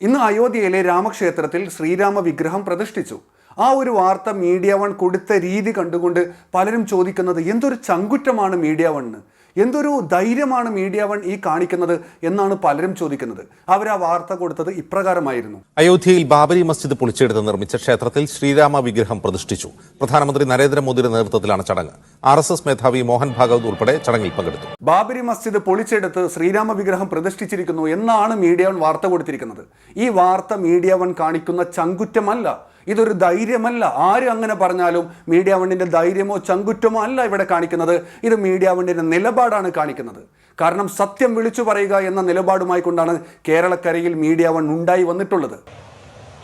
ഇന്ന് അയോധ്യയിലെ രാമക്ഷേത്രത്തിൽ ശ്രീരാമ വിഗ്രഹം പ്രതിഷ്ഠിച്ചു. ആ ഒരു വാർത്ത മീഡിയ വൺ കൊടുത്ത രീതി കണ്ടുകൊണ്ട് പലരും ചോദിക്കുന്നത് എന്തൊരു ചങ്കുറ്റമാണ് മീഡിയ വണ്ണ്? എന്തൊരു ധൈര്യമാണ് മീഡിയ വൺ ഈ കാണിക്കുന്നത് എന്നാണ് പലരും ചോദിക്കുന്നത്. അവർ ആ വാർത്ത കൊടുത്തത് ഇപ്രകാരമായിരുന്നു. അയോധ്യയിൽ ബാബരി മസ്ജിദ് പൊളിച്ചെടുത്ത് നിർമ്മിച്ച ക്ഷേത്രത്തിൽ ശ്രീരാമ വിഗ്രഹം പ്രതിഷ്ഠിച്ചു. പ്രധാനമന്ത്രി നരേന്ദ്രമോദിയുടെ നേതൃത്വത്തിലാണ് ചടങ്ങ്. ആർ എസ് എസ് മേധാവി മോഹൻ ഭാഗവത് ഉൾപ്പെടെ ചടങ്ങിൽ പങ്കെടുത്തു. ബാബരി മസ്ജിദ് പൊളിച്ചെടുത്ത് ശ്രീരാമ വിഗ്രഹം പ്രതിഷ്ഠിച്ചിരിക്കുന്നു എന്നാണ് മീഡിയ വൺ വാർത്ത കൊടുത്തിരിക്കുന്നത്. ഈ വാർത്ത മീഡിയ വൺ കാണിക്കുന്ന ചങ്കുറ്റമല്ല. ഇതൊരു ധൈര്യമല്ല. ആര് അങ്ങനെ പറഞ്ഞാലും മീഡിയ വണ്ടിന്റെ ധൈര്യമോ ചങ്കുറ്റമോ അല്ല ഇവിടെ കാണിക്കുന്നത്. ഇത് മീഡിയ വണ്ടിന്റെ നിലപാടാണ് കാണിക്കുന്നത്. കാരണം സത്യം വിളിച്ചു പറയുക എന്ന നിലപാടുമായി കൊണ്ടാണ് കേരളക്കരയിൽ മീഡിയ വൺ ഉണ്ടായി വന്നിട്ടുള്ളത്.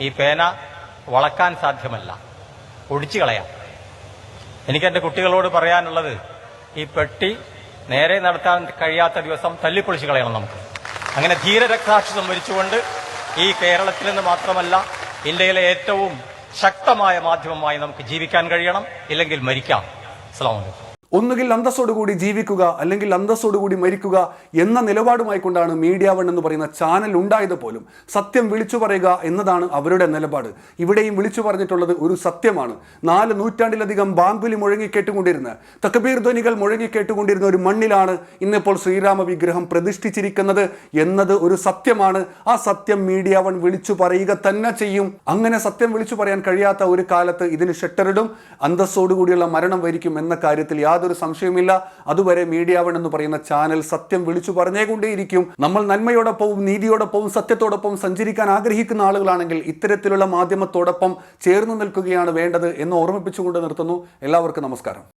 ഈ പേന വളക്കാൻ സാധ്യമല്ല. ഒടിച്ചു കളയാം. എനിക്ക് എന്റെ കുട്ടികളോട് പറയാനുള്ളത് ഈ പെട്ടി നേരെ നടത്താൻ കഴിയാത്ത ദിവസം തല്ലിപ്പൊളിച്ചു കളയണം നമുക്ക്. അങ്ങനെ ധീരരക്താക്ഷി സംഭരിച്ചുകൊണ്ട് ഈ കേരളത്തിൽ നിന്ന് മാത്രമല്ല ഇന്ത്യയിലെ ഏറ്റവും ശക്തമായ മാധ്യമമായി നമുക്ക് ജീവിക്കാൻ കഴിയണം. ഇല്ലെങ്കിൽ മരിക്കാം. അസ്സാം വലൈക്കും ഒന്നുകിൽ അന്തസ്സോടുകൂടി ജീവിക്കുക അല്ലെങ്കിൽ അന്തസ്സോടുകൂടി മരിക്കുക എന്ന നിലപാടുമായി കൊണ്ടാണ് മീഡിയ വൺ എന്ന് പറയുന്ന ചാനൽ ഉണ്ടായത് പോലും. സത്യം വിളിച്ചു പറയുക എന്നതാണ് അവരുടെ നിലപാട്. ഇവിടെയും വിളിച്ചു പറഞ്ഞിട്ടുള്ളത് ഒരു സത്യമാണ്. നാല് നൂറ്റാണ്ടിലധികം ബാങ്കുലി മുഴങ്ങിക്കേട്ടുകൊണ്ടിരുന്ന തക്കബീർ ധ്വനികൾ മുഴങ്ങിക്കേട്ടുകൊണ്ടിരുന്ന ഒരു മണ്ണിലാണ് ഇന്നിപ്പോൾ ശ്രീരാമ വിഗ്രഹം പ്രതിഷ്ഠിച്ചിരിക്കുന്നത് എന്നത് ഒരു സത്യമാണ്. ആ സത്യം മീഡിയ വൺ വിളിച്ചു പറയുക തന്നെ ചെയ്യും. അങ്ങനെ സത്യം വിളിച്ചു പറയാൻ കഴിയാത്ത ഒരു കാലത്ത് ഇതിന് ഷെട്ടറിടും അന്തസ്സോടുകൂടിയുള്ള മരണം വരിക്കും എന്ന കാര്യത്തിൽ സംശയവുമില്ല. അതുവരെ മീഡിയ വൺ എന്ന് പറയുന്ന ചാനൽ സത്യം വിളിച്ചു പറഞ്ഞേകൊണ്ടേയിരിക്കും നമ്മൾ നന്മയോടൊപ്പവും നീതിയോടൊപ്പവും സത്യത്തോടൊപ്പം സഞ്ചരിക്കാൻ ആഗ്രഹിക്കുന്ന ആളുകളാണെങ്കിൽ ഇത്തരത്തിലുള്ള മാധ്യമത്തോടൊപ്പം ചേർന്ന് നിൽക്കുകയാണ് വേണ്ടത് എന്ന് ഓർമ്മിപ്പിച്ചുകൊണ്ട് നിർത്തുന്നു. എല്ലാവർക്കും നമസ്കാരം.